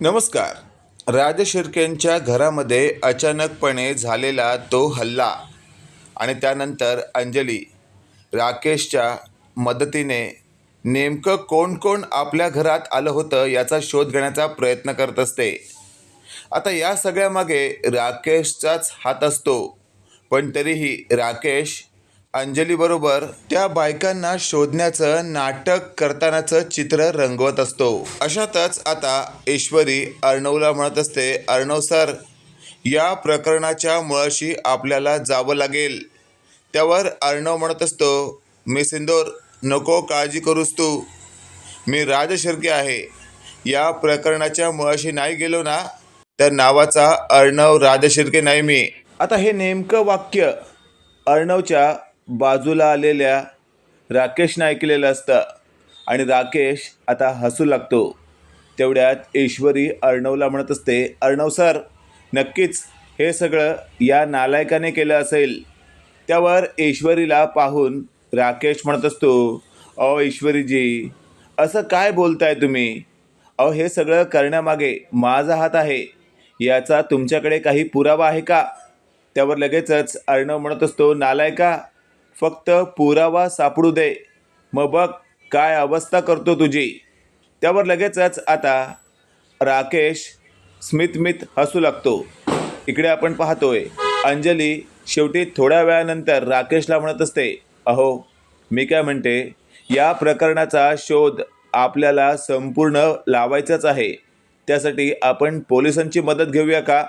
नमस्कार. राज शिर्केंच्या घरामध्ये अचानकपणे झालेला तो हल्ला आणि त्यानंतर अंजली राकेशच्या मदतीने नेमकं कोण कोण आपल्या घरात आलं होतं याचा शोध घेण्याचा प्रयत्न करत असते. आता या सगळ्यामागे राकेशचाच हात असतो पण तरीही राकेश अंजलीबरोबर त्या बायकांना शोधण्याचं नाटक करतानाचं चित्र रंगवत असतो. अशातच आता ईश्वरी अर्णवला म्हणत असते अर्णव सर या प्रकरणाच्या मुळाशी आपल्याला जावं लागेल. त्यावर अर्णव म्हणत असतो मी सिंदोर नको काळजी करूस तू. मी राजशिर्के आहे. या प्रकरणाच्या मुळाशी नाही गेलो ना तर नावाचा अर्णव राजशिर्के नाही मी. आता हे नेमकं वाक्य अर्णवच्या बाजूला आलेल्या राकेशनं ऐकलेलं असतं. आणि राकेश आता हसू लागतो. तेवढ्यात ईश्वरी अर्णवला म्हणत असते अर्णव सर नक्कीच हे सगळं या नालायकाने केलं असेल. त्यावर ईश्वरीला पाहून राकेश म्हणत असतो अहो ईश्वरीजी असं काय बोलताय तुम्ही? अहो हे सगळं करण्यामागे माझा हात आहे. याचा तुमच्याकडे काही पुरावा आहे का? त्यावर लगेचच अर्णव म्हणत असतो नालायका फक्त पुरावा सापडू दे. मग बघ काय अवस्था करतो तुझी. त्यावर लगेचच आता राकेश स्मितमित हसू लागतो. इकडे आपण पाहतोय अंजली शेवटी थोड्या वेळानंतर राकेशला म्हणत असते अहो मी काय म्हणते या प्रकरणाचा शोध आपल्याला संपूर्ण लावायचाच आहे. त्यासाठी आपण पोलिसांची मदत घेऊया का?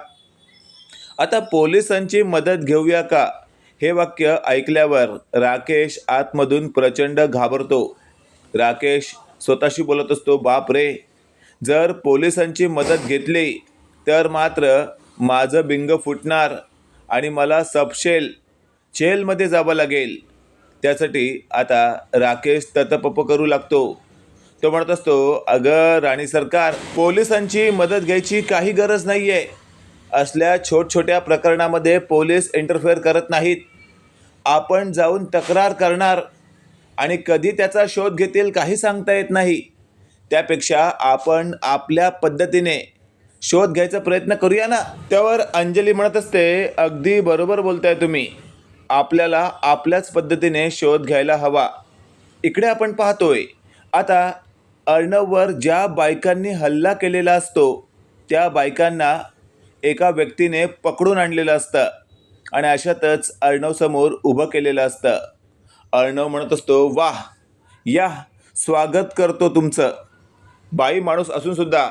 आता पोलिसांची मदत घेऊया का? हे वाक्य ऐकल्यावर राकेश आतमधून प्रचंड घाबरतो. राकेश स्वतःशी बोलत असतो बाप रे जर पोलिसांची मदत घेतली तर मात्र माझं बिंग फुटणार आणि मला सबशेल जेलमध्ये जावं लागेल. त्यासाठी आता राकेश ततपप करू लागतो. तो म्हणत असतो अगं राणी सरकार पोलिसांची मदत घ्यायची काही गरज नाही आहे असल्या छोट छोट्या प्रकरणामध्ये पोलीस इंटरफेअर करत नाहीत. आपण जाऊन तक्रार करणार आणि कधी त्याचा शोध घेतील काही सांगता येत नाही. त्यापेक्षा आपण आपल्या पद्धतीने शोध घ्यायचा प्रयत्न करूया ना. त्यावर अंजली म्हणत असते अगदी बरोबर बोलताय तुम्ही. आपल्याला आपल्याच पद्धतीने शोध घ्यायला हवा. इकडे आपण पाहतोय. आता अर्णववर ज्या बायकांनी हल्ला केलेला असतो त्या बायकांना एका व्यक्तीने पकडून आणलेलं असतं. आणि अशातच अर्णवसमोर उभं केलेलं असतं. अर्णव म्हणत असतो वाह या स्वागत करतो तुमचं. बाई माणूस असूनसुद्धा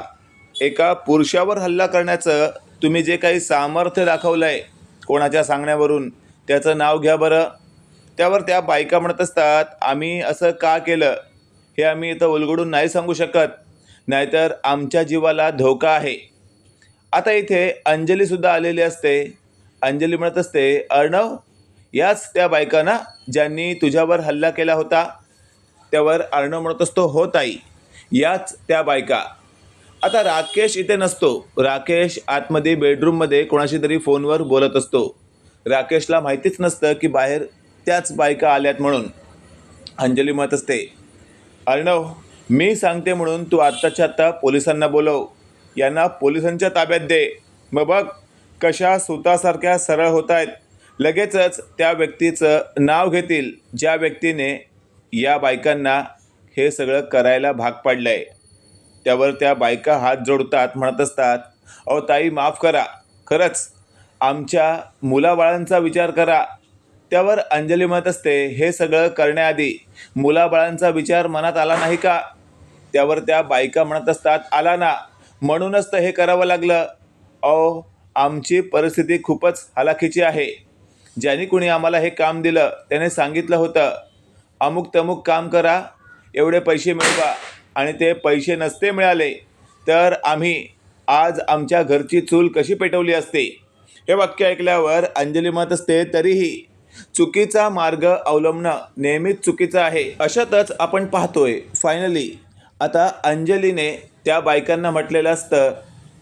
एका पुरुषावर हल्ला करण्याचं तुम्ही जे काही सामर्थ्य दाखवलं आहे कोणाच्या सांगण्यावरून त्याचं नाव घ्या बरं. त्यावर त्या बायका म्हणत असतात आम्ही असं का केलं? हे आम्ही इथं उलगडून नाही सांगू शकत. नाहीतर आमच्या जीवाला धोका आहे. आता इथे अंजलीसुद्धा आलेली असते. अंजली म्हणत असते अर्णव याच त्या बायकांना ज्यांनी तुझ्यावर हल्ला केला होता त्यावर अर्णव म्हणत असतो हो ताई याच त्या बायका. आता राकेश इथे नसतो. राकेश आतमध्ये बेडरूममध्ये कोणाशी तरी फोनवर बोलत असतो. राकेशला माहितीच नसतं की बाहेर त्याच बायका आल्यात म्हणून. अंजली म्हणत असते अर्णव मी सांगते म्हणून तू आत्ताच्या आत्ता पोलिसांना बोलव. यांना पोलिसांच्या ताब्यात दे. मग बघ कशा सुतासारख्या सरळ होत आहेत लगेचच त्या व्यक्तीचं नाव घेतील ज्या व्यक्तीने या बायकांना हे सगळं करायला भाग पाडलं आहे त्यावर त्या बायका हात जोडतात म्हणत असतात अहो ताई माफ करा. खरंच आमच्या मुलाबाळांचा विचार करा. त्यावर अंजली म्हणत असते हे सगळं करण्याआधी मुलाबाळांचा विचार मनात आला नाही का? त्यावर त्या बायका म्हणत असतात आला ना. म्हणूनच तर हे करावं लागलं. अहो आमची परिस्थिती खूपच हलाखीची आहे. ज्याने कुणी आम्हाला हे काम दिलं त्याने सांगितलं होतं अमुक तमुक काम करा एवढे पैसे मिळवा आणि ते पैसे नसते मिळाले तर आम्ही आज आमच्या घरची चूल कशी पेटवली असते? हे वाक्य ऐकल्यावर अंजली मत असते तरीही चुकीचा मार्ग अवलंबणं नेहमीच चुकीचं आहे. अशातच आपण पाहतोय फायनली आता अंजलीने त्या बायकांना म्हटलेलं असतं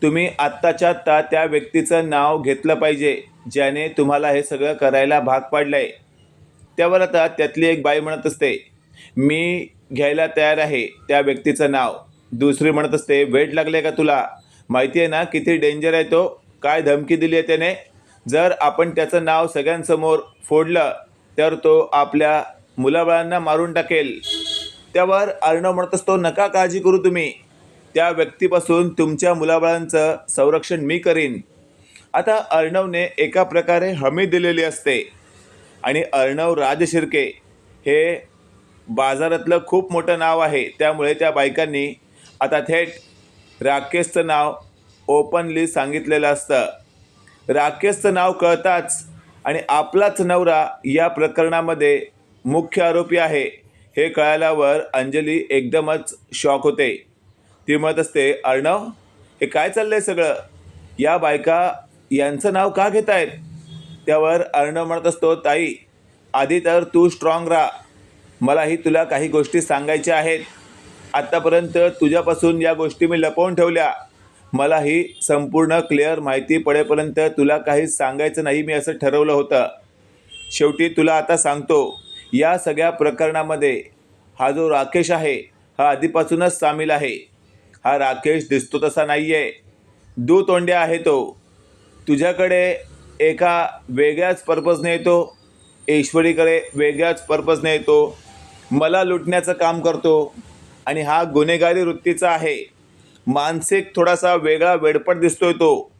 तुम्ही आत्ताच्या आत्ता त्या व्यक्तीचं नाव घेतलं पाहिजे ज्याने तुम्हाला हे सगळं करायला भाग पाडलं आहे त्यावर आता त्यातली एक बाई म्हणत असते मी घ्यायला तयार आहे त्या व्यक्तीचं नाव. दुसरी म्हणत असते वेट लागले का तुला? माहिती आहे ना किती डेंजर आहे तो? काय धमकी दिली आहे त्याने? जर आपण त्याचं नाव सगळ्यांसमोर फोडलं तर तो आपल्या मुलाबाळांना मारून टाकेल. त्यावर अर्णव म्हणत असतो नका काळजी करू तुम्ही. त्या व्यक्तीपासून तुमच्या मुलाबाळांचं संरक्षण मी करीन. आता अर्णवने एका प्रकारे हमी दिलेली असते. आणि अर्णव राजशिर्के हे बाजारातलं खूप मोठं नाव आहे. त्यामुळे त्या बायकांनी आता थेट राकेशचं नाव ओपनली सांगितलेलं असतं. राकेशचं नाव कळताच आणि आपलाच नवरा या प्रकरणामध्ये मुख्य आरोपी आहे. हे कळाल्यावर अंजली एकदमच शॉक होते. ती म्हणत असते अर्णव हे काय चाललंय सगळं? या बायका यांचं नाव का घेत आहेत त्यावर अर्णव म्हणत असतो ताई आधी तर तू स्ट्रॉंग राहा. मलाही तुला काही गोष्टी सांगायच्या आहेत. आत्तापर्यंत तुझ्यापासून या गोष्टी मी लपवून ठेवल्या. मलाही संपूर्ण क्लिअर माहिती पडेपर्यंत तुला काही सांगायचं नाही मी असं ठरवलं होतं. शेवटी तुला आता सांगतो या सगळ्या प्रकरणामध्ये हा जो राकेश आहे हा आधीपासूनच सामील आहे. हा राकेश दिसतो तसा नाही आहे दुतोंड्या आहे तो. तुझ्याकडे एका वेगळ्याच पर्पजने येतो. ईश्वरीकडे वेगळ्याच पर्पजने येतो. मला लुटण्याचं काम करतो. आणि हा गुन्हेगारी वृत्तीचा आहे. मानसिक थोडासा वेगळा वेडपट दिसतोय तो.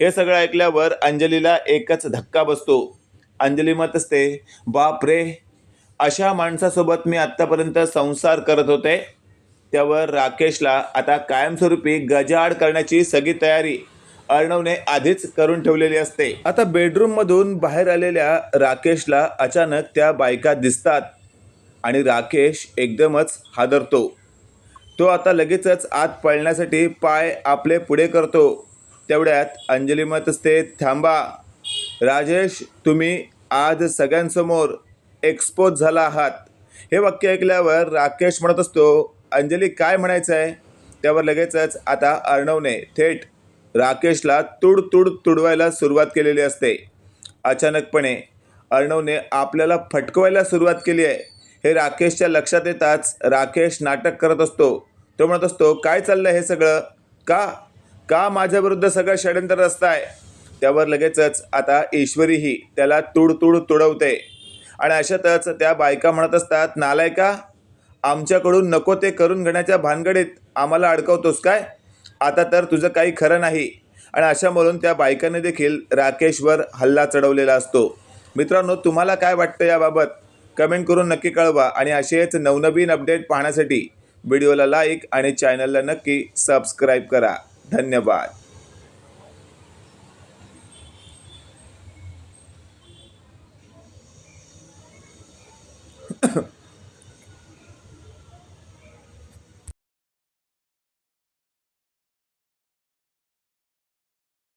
हे सगळं ऐकल्यावर अंजलीला एकच धक्का बसतो. अंजली मत असते बाप रे अशा माणसासोबत मी आत्तापर्यंत संसार करत होते. त्यावर राकेशला आता कायमस्वरूपी गजाआड करण्याची सगळी तयारी अर्णवने आधीच करून ठेवलेली असते. आता बेडरूममधून बाहेर आलेल्या राकेशला अचानक त्या बायका दिसतात आणि राकेश एकदमच हादरतो. तो आता लगेचच आत पळण्यासाठी पाय आपले पुढे करतो. तेवढ्यात अंजली मत असते थांबा राजेश तुम्ही आज सगळ्यांसमोर एक्सपोज झाला आहात. हे वाक्य ऐकल्यावर राकेश म्हणत असतो अंजली काय म्हणायचं आहे त्यावर लगेचच आता अर्णवने थेट राकेशला तुड तुड तुडवायला सुरुवात केलेली असते. अचानकपणे अर्णवने आपल्याला फटकवायला सुरुवात केली आहे. हे राकेशच्या लक्षात येताच राकेश नाटक करत असतो. तो म्हणत असतो काय चाललं हे सगळं? का? का माझ्याविरुद्ध सगळं षडयंत्र आहे त्यावर लगेचच आता ईश्वरीही त्याला तुड तुड तुडवते. आणि अशातच त्या बायका म्हणत असतात नालायका आमच्याकडून नको ते करून घेण्याच्या भानगडीत आम्हाला अडकवतोस काय? आता तर तुझं काही खरं नाही. आणि अशा म्हणून त्या बायकाने देखील राकेशवर हल्ला चढवलेला असतो. मित्रांनो तुम्हाला काय वाटतं याबाबत? कमेंट करून नक्की कळवा आणि असेच नवनवीन अपडेट पाहण्यासाठी व्हिडिओला लाईक आणि चॅनलला नक्की सबस्क्राईब करा. धन्यवाद.